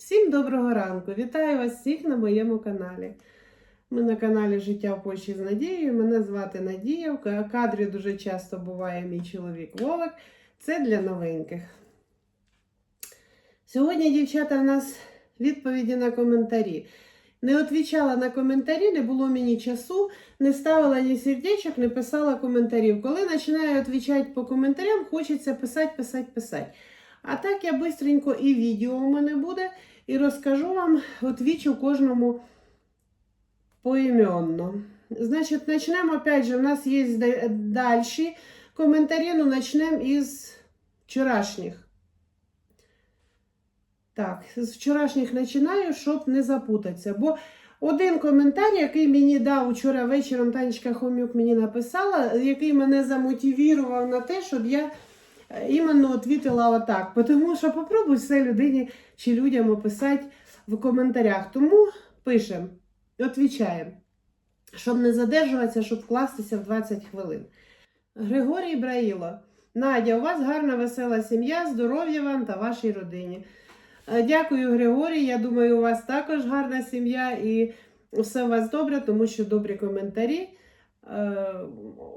Всім доброго ранку! Вітаю вас всіх на моєму каналі. Ми на каналі Життя в Польщі з Надією. Мене звати Надія. В кадрі дуже часто буває мій чоловік Вовик. Це для новеньких. Сьогодні, дівчата, в нас відповіді на коментарі. Не відповідала на коментарі, не було мені часу, не ставила ні сердечок, не писала коментарів. Коли починаю відповідати по коментарям, хочеться писати, писати, писати. А так я бистренько і відео у мене буде, і розкажу вам, отвічу кожному поіменно. Значить, почнемо, опять же, у нас є далі коментарі, ну почнемо із вчорашніх. Так, з вчорашніх починаю, щоб не запутатися. Бо один коментар, який мені дав вчора вечором, Танечка Хомюк мені написала, який мене замотивував на те, щоб я іменно відповіла отак. Тому що попробуй все людині чи людям описати в коментарях. Тому пишемо, відповідаємо, щоб не задержуватися, щоб вкластися в 20 хвилин. Григорій Браїло. Надя, у вас гарна весела сім'я, здоров'я вам та вашій родині. Е, Дякую, Григорій. Я думаю, у вас також гарна сім'я і все у вас добре, тому що добрі коментарі е,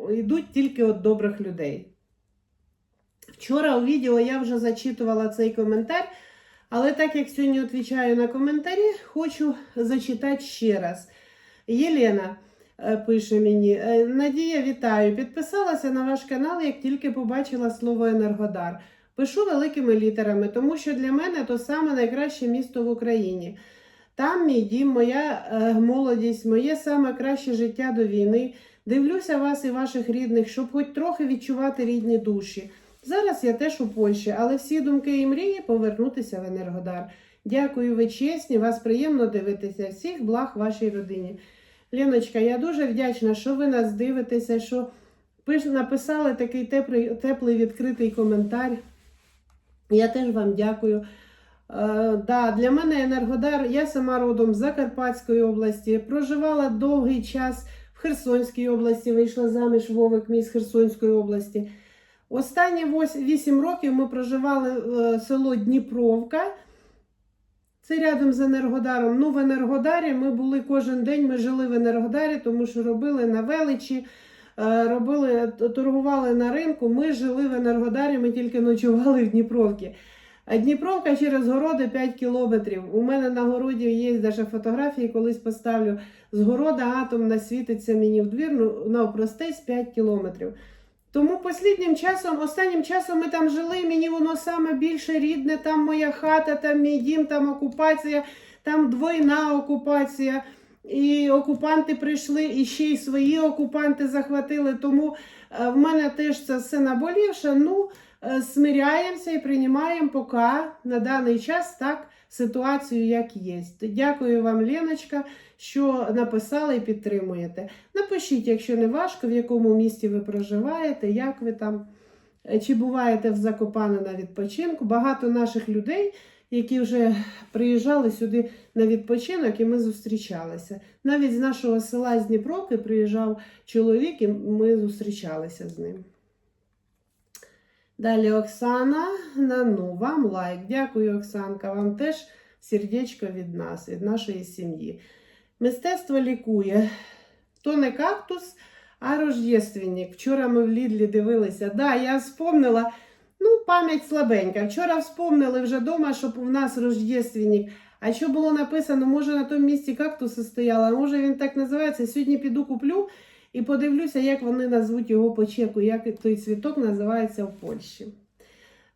йдуть тільки від добрих людей. Вчора у відео я вже зачитувала цей коментар, але так як сьогодні відповідаю на коментарі, хочу зачитати ще раз. Єлена е, пише мені: «Е, Надія, вітаю! Підписалася на ваш канал, як тільки побачила слово Енергодар. Пишу великими літерами, тому що для мене то саме найкраще місто в Україні. Там мій дім, моя е, молодість, моє саме краще життя до війни. Дивлюся вас і ваших рідних, щоб хоч трохи відчувати рідні душі. Зараз я теж у Польщі, але всі думки і мрії повернутися в Енергодар. Дякую, ви чесні, вас приємно дивитися. Всіх благ вашій родині. Леночка, я дуже вдячна, що ви нас дивитеся, що написали такий теплий, теплий відкритий коментар. Я теж вам дякую. Е, да, для мене Енергодар, я сама родом з Закарпатської області, проживала довгий час в Херсонській області, вийшла заміж Вовик мій Херсонської області. Останні 8 років ми проживали в село Дніпровка. Це рядом з Енергодаром. Ну, в Енергодарі ми були кожен день, ми жили в Енергодарі, тому що робили на величі, е, робили, торгували на ринку. Ми жили в Енергодарі, ми тільки ночували в Дніпровці. Дніпровка через городи 5 кілометрів. У мене на городі є навіть фотографії, колись поставлю. З города атомна світиться мені в двір, ну, навпростець 5 кілометрів. Тому посліднім часом, останнім часом ми там жили, мені воно саме більше рідне, там моя хата, там мій дім, там окупація, там двойна окупація. І окупанти прийшли, і ще й свої окупанти захватили. Тому е, в мене теж це все наболівше. Ну, е, смиряємося і приймаємо поки на даний час так ситуацію, як є. Дякую вам, Леночка, що написали і підтримуєте. Напишіть, якщо не важко, в якому місті ви проживаєте, як ви там, е, чи буваєте в Закопане на відпочинку. Багато наших людей, які вже приїжджали сюди на відпочинок, і ми зустрічалися. Навіть з нашого села з Дніпровки приїжджав чоловік, і ми зустрічалися з ним. Далі Оксана Нану, вам лайк. Дякую, Оксанка. Вам теж сердечко від нас, від нашої сім'ї. Мистецтво лікує. То не кактус, а рождественник. Вчора ми в Лідлі дивилися. Да, я вспомнила, ну, пам'ять слабенька. Вчора вспомнили вже вдома, щоб у нас рождественник. А що було написано, може на тому місці кактуси стояли, а може він так називається. Сьогодні піду куплю і подивлюся, як вони назвуть його по чеку, як той цвіток називається в Польщі.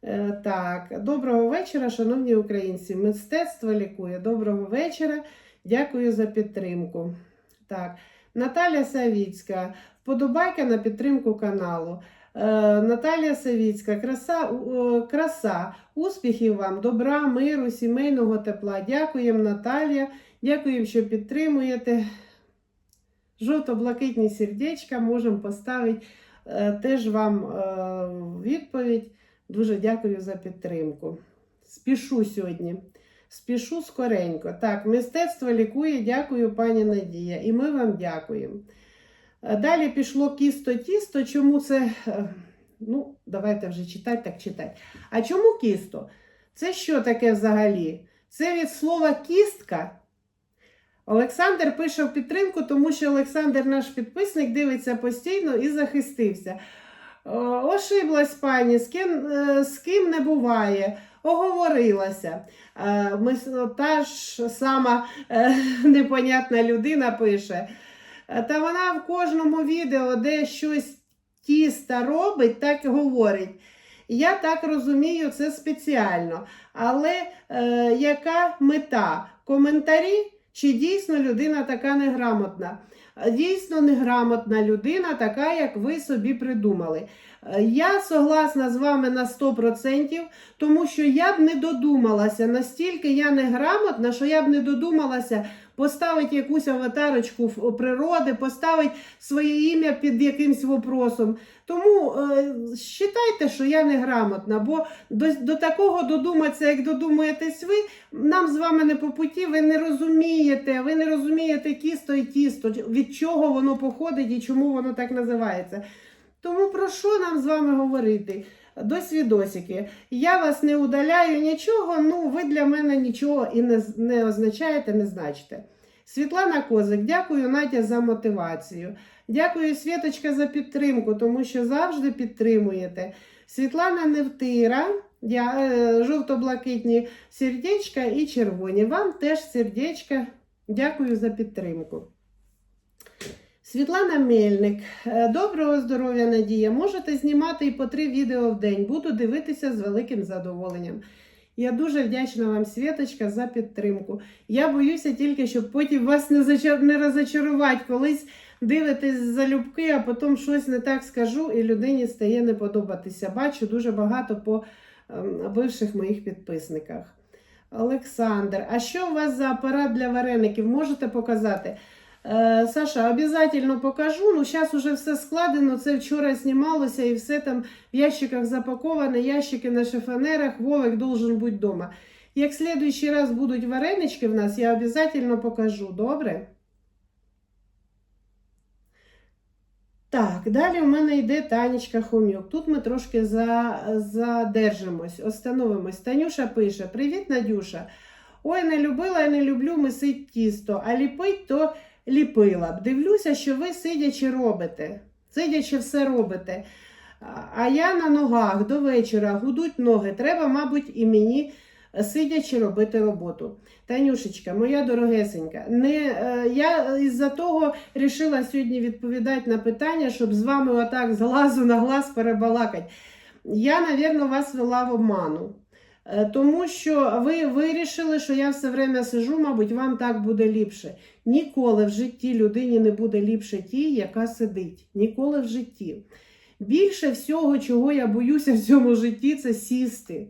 Е, так, доброго вечора, шановні українці. Мистецтво лікує. Доброго вечора. Дякую за підтримку. Так, Наталя Савіцька, вподобайка на підтримку каналу. Е, Наталія Савіцька, краса, краса, успіхів вам, добра, миру, сімейного тепла. Дякуємо, Наталія. Дякуємо, що підтримуєте. Жовто-блакитні сердечка можемо поставити е, теж вам е, відповідь. Дуже дякую за підтримку. Спішу сьогодні. Спішу скоренько. Так, мистецтво лікує, дякую, пані Надія. І ми вам дякуємо. Е, Далі пішло кісто-тісто. Чому це? е, Ну, давайте вже читати, так читати. А чому кісто? Це що таке взагалі? Це від слова кістка. Олександр пише в підтримку, тому що Олександр, наш підписник, дивиться постійно і захистився. О, Ошиблась пані, з ким, е, з ким не буває, оговорилася. Е, Ми, та ж сама е, непонятна людина пише. Е, Та вона в кожному відео, де щось тіста робить, так і говорить. Я так розумію, це спеціально. Але е, яка мета? Коментарі? Чи дійсно людина така неграмотна? Дійсно неграмотна людина, така, як ви собі придумали. Е, Я согласна з вами на 100%, тому що я б не додумалася, настільки я неграмотна, що я б не додумалася поставити якусь аватарочку природи, поставити своє ім'я під якимсь вопросом. Тому е, вважайте, що я неграмотна, бо до, до такого додуматися, як додумаєтесь ви, нам з вами не по путі, ви не розумієте, ви не розумієте тісто і тісто, від чого воно походить і чому воно так називається. Тому про що нам з вами говорити? До свідосики. Я вас не удаляю нічого, ну ви для мене нічого і не, не означаєте, не значите. Світлана Козик, дякую Надя за мотивацію. Дякую, Світочка, за підтримку, тому що завжди підтримуєте. Світлана Невтира, е, жовто-блакитні сердечка і червоні. Вам теж сердечка. Дякую за підтримку. Світлана Мельник, е, доброго здоров'я, Надія. Можете знімати і по три відео в день. Буду дивитися з великим задоволенням. Я дуже вдячна вам, Світочка, за підтримку. Я боюся тільки, щоб потім вас не, зачар... не розочарувати. Колись дивитесь залюбки, а потім щось не так скажу, і людині стає не подобатися. Бачу дуже багато по ем, бивших моїх підписниках. Олександр, а що у вас за апарат для вареників? Можете показати? Е, Саша, обов'язково покажу. Ну, зараз уже все складено. Це вчора знімалося і все там в ящиках запаковане, ящики на шифонерах. Вовик должен бути вдома. Як следующий раз будуть варенички в нас, я обов'язково покажу. Добре? Так, далі у мене йде Танечка Хомюк. Тут ми трошки за, задержимось, остановимось. Танюша пише: Привіт, Надюша. Ой, не любила і не люблю мисить тісто, а ліпить то ліпила б. Дивлюся, що ви сидячи робите. Сидячи все робите. А- я на ногах до вечора гудуть ноги. Треба, мабуть, і мені е, сидячи робити роботу. Танюшечка, моя дорогесенька, не, е, я із-за того рішила сьогодні відповідати на питання, щоб з вами отак з глазу на глаз перебалакати. Я, навірно, вас вела в обману. Е, Тому що ви вирішили, що я все время сижу, мабуть, вам так буде ліпше. Ніколи в житті людині не буде ліпше тій, яка сидить. Ніколи в житті. Більше всього, чого я боюся в цьому житті, це сісти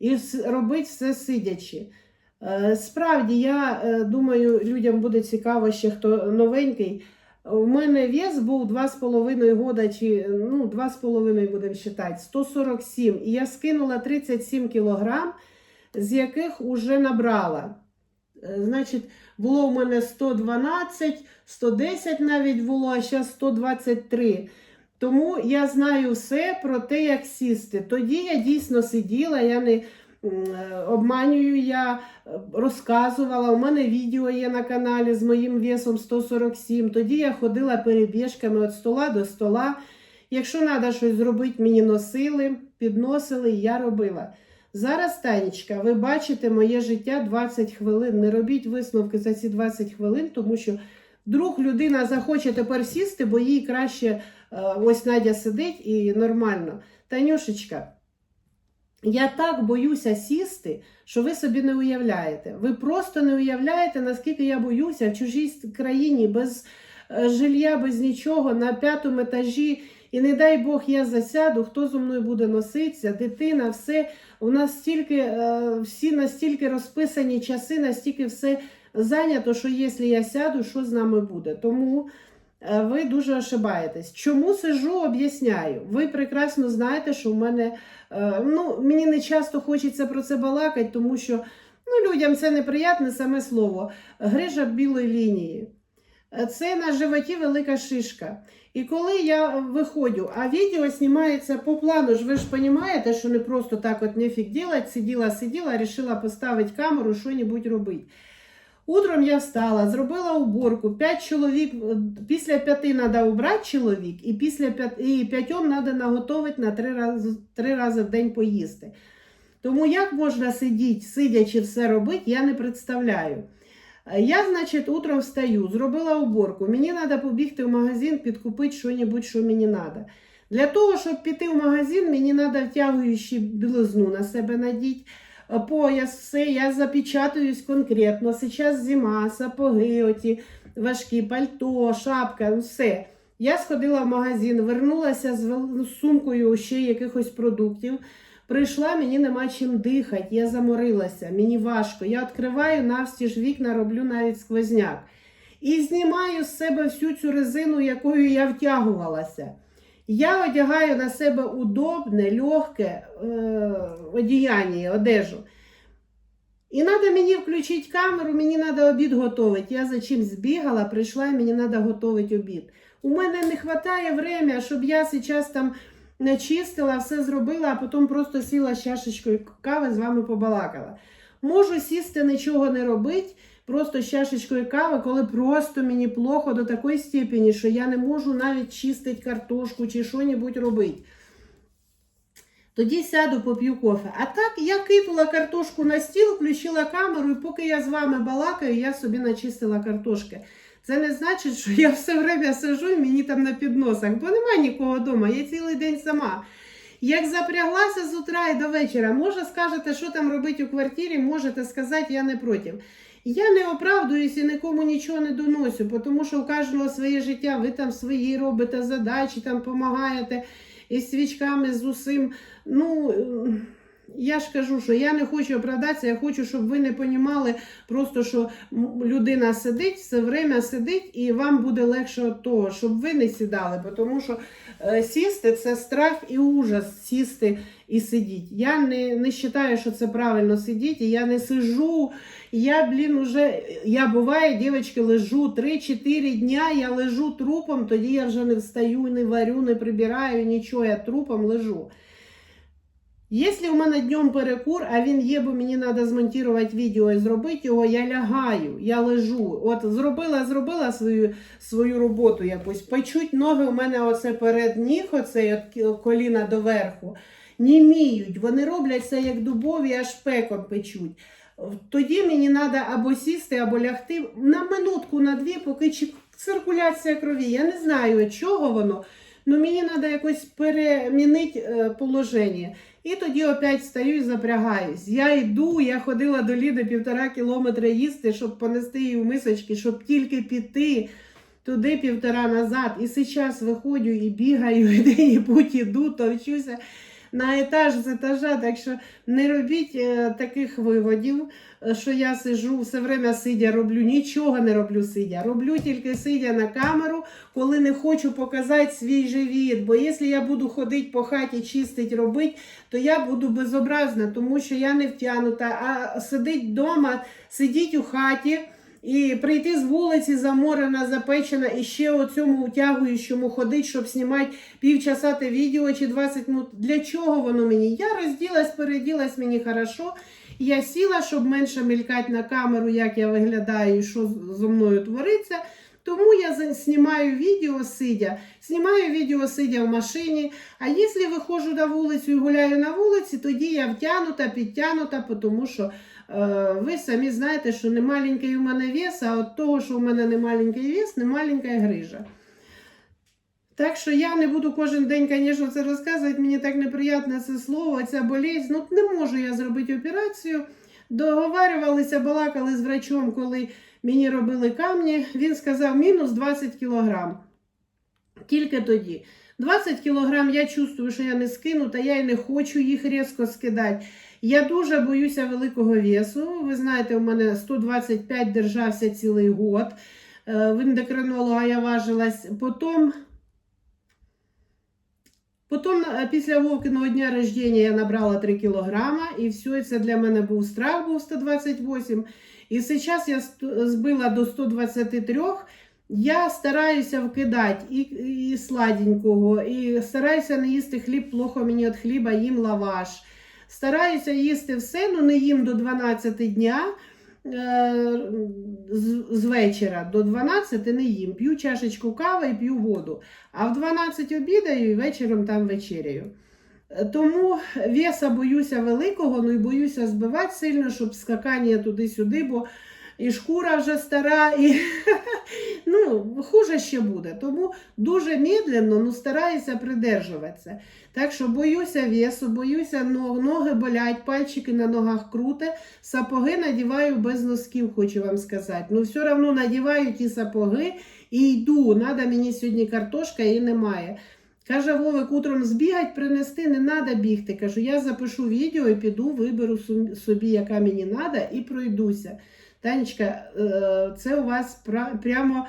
і робити все сидячи. Е, Справді, я е, думаю, людям буде цікаво ще хто новенький. У мене вес був 2,5 года, чи ну, 2,5 будемо вважати, 147. І я скинула 37 кілограм, з яких уже набрала. Е, Значить, було у мене 112, 110 навіть було, а зараз 123. Тому я знаю все про те, як сісти. Тоді я дійсно сиділа, я не обманюю, я е, розказувала. У мене відео є на каналі з моїм весом 147. Тоді я ходила перебіжками від стола до стола. Якщо треба щось зробити, мені носили, підносили, і я робила. Зараз, Танечка, ви бачите моє життя 20 хвилин. Не робіть висновки за ці 20 хвилин, тому що вдруг людина захоче тепер сісти, бо їй краще е, ось Надя сидить і нормально. Танюшечка, я так боюся сісти, що ви собі не уявляєте. Ви просто не уявляєте, наскільки я боюся в чужій країні без е, жилья, без нічого, на п'ятому етажі. І не дай Бог, я засяду, хто зо мною буде носитися, дитина, все. У нас стільки, е, всі настільки розписані часи, настільки все зайнято, що якщо я сяду, що з нами буде. Тому ви дуже ошибаєтесь. Чому сижу, об'ясняю. Ви прекрасно знаєте, що в мене е, ну, мені не часто хочеться про це балакати, тому що ну, людям це неприятне саме слово. Грижа білої лінії. Е, Це на животі велика шишка. І коли я виходжу, а відео знімається по плану, ж ви ж розумієте, що не просто так от нефіг делать, сиділа, сиділа, рішила поставити камеру, що-небудь робити. Утром я встала, зробила уборку. П'ять чоловік, е, після п'яти треба убрати чоловік, і після і п'ятьом треба наготовити на три рази, три рази в день поїсти. Тому як можна сидіти, сидячи все робити, я не представляю. Е, Я, значить, утром встаю, зробила уборку. Мені треба побігти в магазин, підкупити що-небудь, що мені треба. Для того, щоб піти в магазин, мені треба втягуючи білизну на себе надіти, пояс, все, я запечатаюсь конкретно. Зараз зима, сапоги, оті важкі, пальто, шапка, ну все. Я сходила в магазин, вернулася з з сумкою ще якихось продуктів. Прийшла, мені нема чим дихати, я заморилася, мені важко. Я відкриваю навстіж вікна, роблю навіть сквозняк. І знімаю з себе всю цю резину, якою я втягувалася. Я одягаю на себе удобне, легке е, одіяння, одежу. І треба мені включити камеру, мені треба обід готувати. Я за чим збігала, прийшла і мені треба готувати обід. У мене не вистачає время, щоб я зараз там начистила, все зробила, а потім просто сіла з чашечкою кави з вами побалакала. Можу сісти, нічого не робити, просто з чашечкою кави, коли просто мені плохо до такої степені, що я не можу навіть чистити картошку чи що-небудь робити. Тоді сяду, поп'ю кофе. А так я кипала картошку на стіл, включила камеру, і поки я з вами балакаю, я собі начистила картошки. Це не значить, що я все время сижу і мені там на підносах, бо немає нікого вдома, я цілий день сама. Як запряглася з утра і до вечора, може скажете, що там робити у квартирі, можете сказати, я не проти. Я не оправдуюсь і нікому нічого не доносю, тому що у кожного своє життя, ви там свої робите задачі, там допомагаєте із свічками, з усім. Ну, я ж кажу, що я не хочу оправдатися, я хочу, щоб ви не понімали просто, що людина сидить, все время сидить, і вам буде легше від того, щоб ви не сідали, тому що е, сісти це страх і ужас сісти і сидіти. Я не, не вважаю, що це правильно сидіти, я не сижу. Я, блін, уже, я буває, дівчатки, лежу 3-4 дня, я лежу трупом, тоді я вже не встаю, не варю, не прибираю, нічого, я трупом лежу. Якщо в мене днем перекур, а він є, бо мені треба змонтувати відео і зробити його, я лягаю, я лежу. От зробила, зробила свою, свою роботу якусь. Печуть ноги у мене оце перед ніг, оце от коліна доверху. Німіють, вони роблять це як дубові, аж пеком печуть. Тоді мені треба або сісти, або лягти на минутку, на дві, поки циркуляція крові. Я не знаю, чого воно, але мені треба якось перемінити е, положення. І тоді опять стою і запрягаюсь. Я йду, я ходила до Ліди півтора кілометра їсти, щоб понести її в мисочки, щоб тільки піти туди півтора назад. І зараз виходжу і бігаю, і де-небудь іду, товчуся на етаж з етажа. Так що не робіть е, таких виводів, е, що я сижу все время сидя, роблю нічого не роблю сидя. Роблю тільки сидя на камеру, коли не хочу показати свій живіт. Бо якщо я буду ходити по хаті, чистить, робити, то я буду безобразна, тому що я не втягнута. А сидить вдома, сидіть у хаті. І прийти з вулиці заморена, запечена, і ще у цьому утягуючому ходить, щоб знімати півчаса те відео чи 20 минут. Для чого воно мені? Я розділась, переділась, мені хорошо. Я сіла, щоб менше мелькати на камеру, як я виглядаю і що зо мною твориться. Тому я знімаю відео сидя, знімаю відео сидя в машині. А якщо виходжу на вулицю і гуляю на вулиці, тоді я втягнута, підтягнута, тому що е, ви самі знаєте, що не маленький у мене вес, а от того, що у мене не маленький вес, не маленька грижа. Так що я не буду кожен день, звісно, це розказувати. Мені так неприємне це слово, ця болезнь. Ну, не можу я зробити операцію. Договарювалися, балакали з врачом, коли мені робили камні. Він сказав мінус 20 кілограм. Тільки тоді. 20 кілограм я чувствую, що я не скину, та я й не хочу їх різко скидати. Я дуже боюся великого весу. Ви знаєте, у мене 125 держався цілий год. Е, В ендокринолога я важилась. Потім, потім е, після Вовкиного дня рождення я набрала 3 кілограма, і все, це для мене був страх, був 128. І зараз я збила до 123. Я стараюся вкидати і, і сладенького, і стараюся не їсти хліб, плохо мені від хліба, їм лаваш. Стараюся їсти все, ну не їм до 12 дня. Е, З, вечора до 12 не їм. П'ю чашечку кави і п'ю воду. А в 12 обідаю і вечором там вечеряю. Е, Тому веса боюся великого, ну і боюся збивати сильно, щоб скакання туди-сюди, бо і шкура вже стара, і ну, хуже ще буде. Тому дуже медленно ну, стараюся придержуватися. Так що боюся весу, боюся ног, ноги болять, пальчики на ногах круте, сапоги надіваю без носків, хочу вам сказати. Ну, все одно надіваю ті сапоги і йду. Надо мені сьогодні картошка і немає. Каже, Вовик, утром збігать, принести, не треба бігти. Кажу, я запишу відео і піду, виберу собі, яка мені треба, і пройдуся. Танечка, е, це у вас прямо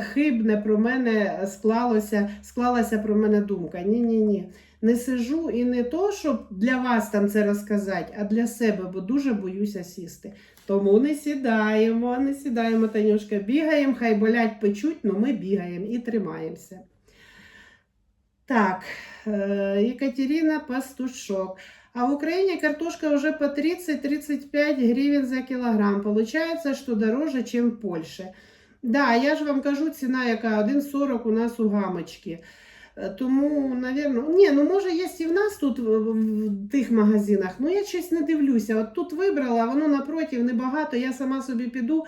хибне про мене склалося, склалася про мене думка. Ні-ні ні. Не сижу і не то, щоб для вас там це розказати, а для себе, бо дуже боюся сісти. Тому не сідаємо, не сідаємо, Танюшка. Бігаємо, хай болять печуть, але ми бігаємо і тримаємося. Так, Екатерина Пастушок. А в Украине картошка уже по 30-35 гривен за килограмм. Получается, что дороже, чем в Польше. Да, я ж вам кажу, ціна яка 1,40 у нас у гамочки. Е, Тому, навірно, ні, ну може є і в нас тут в тих магазинах. Ну я щось не дивлюся. От тут вибрала, воно напротив небагато. Я сама собі піду,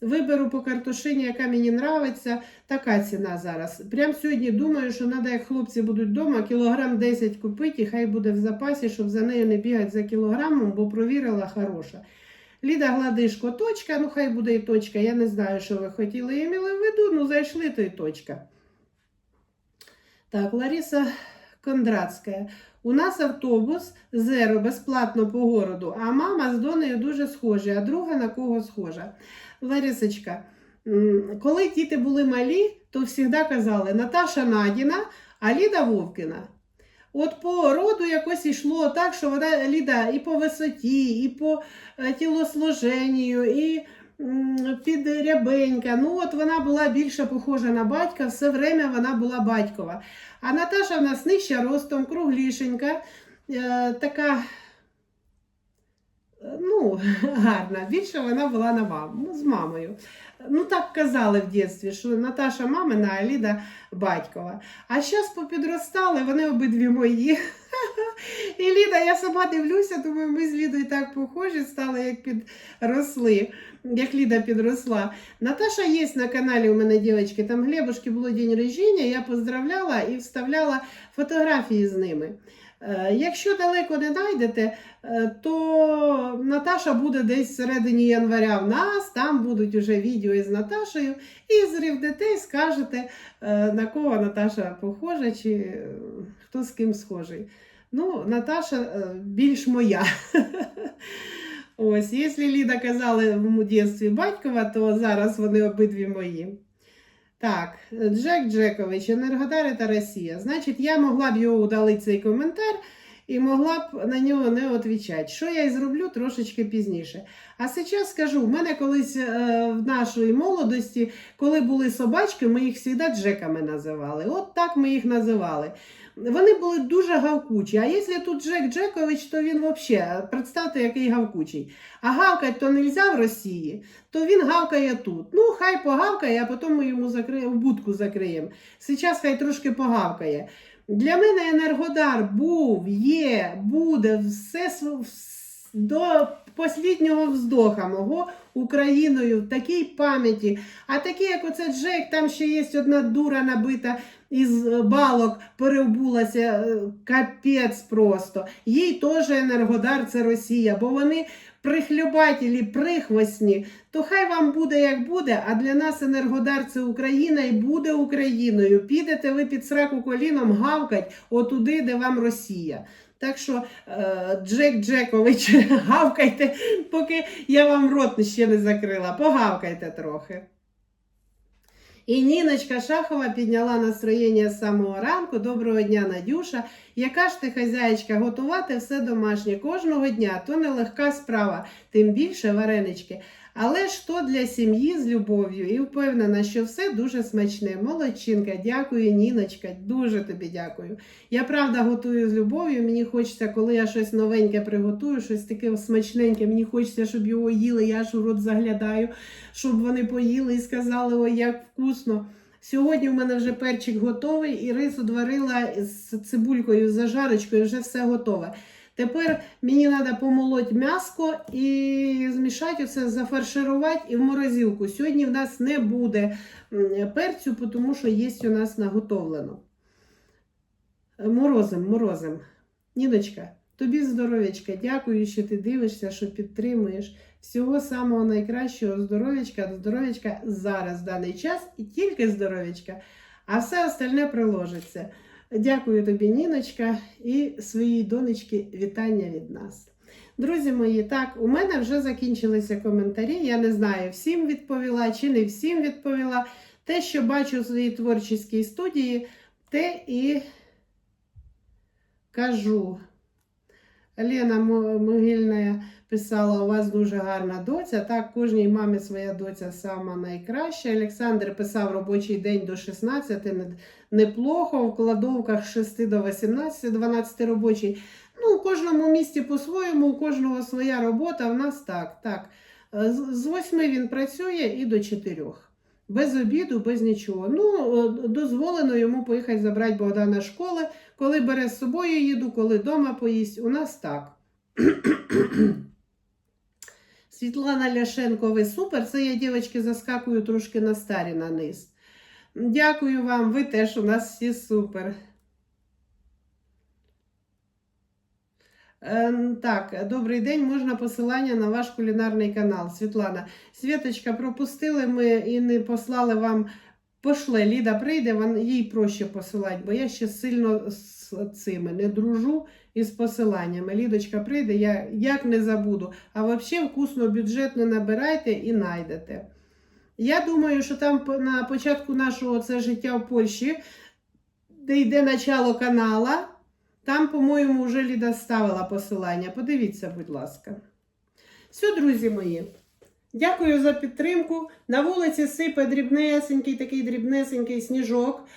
виберу по картошині, яка мені нравиться. Така ціна зараз. Прям сьогодні думаю, що треба, як хлопці будуть вдома, кілограм 10 купити, і хай буде в запасі, щоб за нею не бігати за кілограмом, бо провірила хороша. Ліда Гладишко, точка, ну хай буде і точка. Я не знаю, що ви хотіли і мали в виду, ну зайшли, то і точка. Так, Лариса Кондратська. У нас автобус зеро безплатно по городу, а мама з донею дуже схожі, а друга на кого схожа. Ларисочка, коли діти були малі, то завжди казали Наташа Надіна, а Ліда Вовкіна. От по роду якось йшло так, що вона Ліда і по висоті, і по е, тілосложенню, і м, підрябенька. Ну, от вона була більше похожа на батька, все время вона була батькова. А Наташа в нас нижча ростом, круглішенька, е, така. е, Ну, гарна. Більше вона була на маму, з мамою. Ну, так казали в дитинстві, що Наташа мамина, а Ліда батькова. А зараз попідростали, вони обидві мої. І Ліда, я сама дивлюся, думаю, ми з Лідою так похожі стали, як підросли, як Ліда підросла. Наташа є на каналі у мене, дівчатки, там Глебушки було день рождення, я поздравляла і вставляла фотографії з ними. Е, Якщо далеко не знайдете, е, то Наташа буде десь всередині января в нас, там будуть уже відео із Наташею, і зрівдете, скажете, е, на кого Наташа похожа, чи хто з ким схожий. Ну, Наташа е, більш моя. Ось, якщо Ліда казали в дитинстві батькова, то зараз вони обидві мої. Так, Джек Джекович, Енергодари та Росія. Значить, я могла б його удалити цей коментар і могла б на нього не відповідати. Що я і зроблю трошечки пізніше. А зараз скажу: в мене колись е, в нашій молодості, коли були собачки, ми їх завжди Джеками називали. От так ми їх називали. Вони були дуже гавкучі. А якщо тут Джек Джекович, то він взагалі, представте, який гавкучий. А гавкать то не можна в Росії, то він гавкає тут. Ну, хай погавкає, а потім ми йому закриємо, будку закриємо. Зараз хай трошки погавкає. Для мене Енергодар був, є, буде все до останнього вздоха мого Україною в такій пам'яті. А такі, як оце Джек, там ще є одна дура набита із балок, перебулася, е, капець просто. Їй теж Енергодар це Росія, бо вони прихлюбателі, прихвостні, то хай вам буде як буде, а для нас Енергодар це Україна і буде Україною. Підете ви під сраку коліном гавкать отуди, де вам Росія. Так що, е, Джек Джекович, гавкайте, поки я вам рот ще не закрила. Погавкайте трохи. І Ніночка Шахова підняла настроєння з самого ранку. Доброго дня, Надюша. Яка ж ти хазяєчка, готувати все домашнє кожного дня, то нелегка справа, тим більше варенички. Але ж то для сім'ї з любов'ю і впевнена, що все дуже смачне. Молодчинка, дякую, Ніночка, дуже тобі дякую. Я правда готую з любов'ю. Мені хочеться, коли я щось новеньке приготую, щось таке смачненьке. Мені хочеться, щоб його їли. Я ж у рот заглядаю, щоб вони поїли і сказали, ой, як вкусно. Сьогодні в мене вже перчик готовий, і рис одварила з цибулькою, з зажарочкою, вже все готове. Тепер мені треба помолоть м'яско і змішати все, зафарширувати і в морозилку. Сьогодні в нас не буде перцю, тому що є у нас наготовлено. Морозим, морозим. Ніночка, тобі здоров'ячка. Дякую, що ти дивишся, що підтримуєш. Всього самого найкращого здоров'ячка, здоров'ячка зараз, в даний час, і тільки здоров'ячка, а все остальне приложиться. Дякую тобі, Ніночка, і своїй донечці вітання від нас. Друзі мої, так, у мене вже закінчилися коментарі. Я не знаю, всім відповіла чи не всім відповіла. Те, що бачу в своїй творчій студії, те і кажу. Лена Могильна писала, у вас дуже гарна доця. Так, кожній мамі своя доця сама найкраща. Олександр писав робочий день до 16, неплохо, в кладовках з 6 до 18, 12 робочий. Ну, у кожному місті по-своєму, у кожного своя робота. В нас так. так. Е, З з 8 він працює і до 4. Без обіду, без нічого. Ну, е, дозволено йому поїхати забрати Богдана з школи. Коли бере з собою їду, коли вдома поїсть. У нас так. Світлана Ляшенко, ви супер. Це я, дівчатки, заскакую трошки на старі на низ. Дякую вам, ви теж у нас всі супер. Ем, Так, добрий день. Можна посилання на ваш кулінарний канал. Світлана. Світочка, пропустили ми і не послали вам. Пошле, Ліда прийде, їй проще посилати, бо я ще сильно з цими не дружу із посиланнями. Лідочка прийде, я як не забуду. А взагалі вкусно бюджетно набирайте і найдете. Я думаю, що там на початку нашого це життя в Польщі, де йде начало канала, там, по-моєму, вже Ліда ставила посилання. Подивіться, будь ласка. Все, друзі мої. Дякую за підтримку. На вулиці сипе дрібнесенький, такий дрібнесенький сніжок.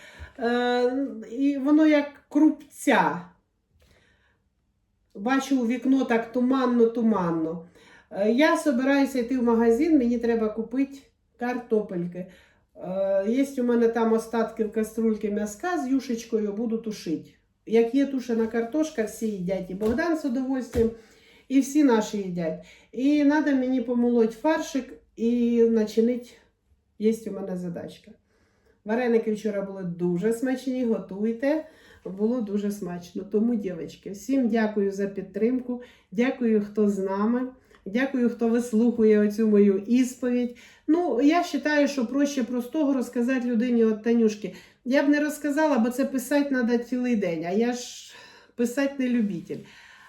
Е, і воно як крупця. Бачу у вікно так туманно-туманно. Е, я збираюся йти в магазин, мені треба купити картопельки. Е, є у мене там остатки в каструльки м'язка з юшечкою, буду тушити. Як є тушена картошка, всі їдять. І Богдан з удовольствием, і всі наші їдять. І треба мені помолоть фаршик і начинити. Є у мене задачка. Вареники вчора були дуже смачні, готуйте. Було дуже смачно. Тому, дівчатки, всім дякую за підтримку. Дякую, хто з нами. Дякую, хто вислухує оцю мою ісповідь. Ну, я вважаю, що проще простого розказати людині от Танюшки. Я б не розказала, бо це писати треба цілий день, а я ж писати не любитель.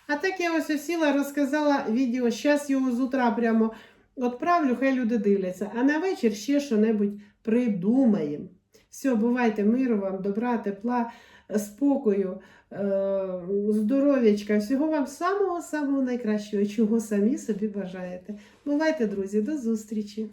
А так я ось сіла, розказала відео, зараз його з утра прямо відправлю, хай люди дивляться. А на вечір ще що-небудь придумаємо. Все, бувайте, миру вам, добра, тепла, спокою, е, здоров'ячка, всього вам самого-самого найкращого, чого самі собі бажаєте. Бувайте, друзі, до зустрічі!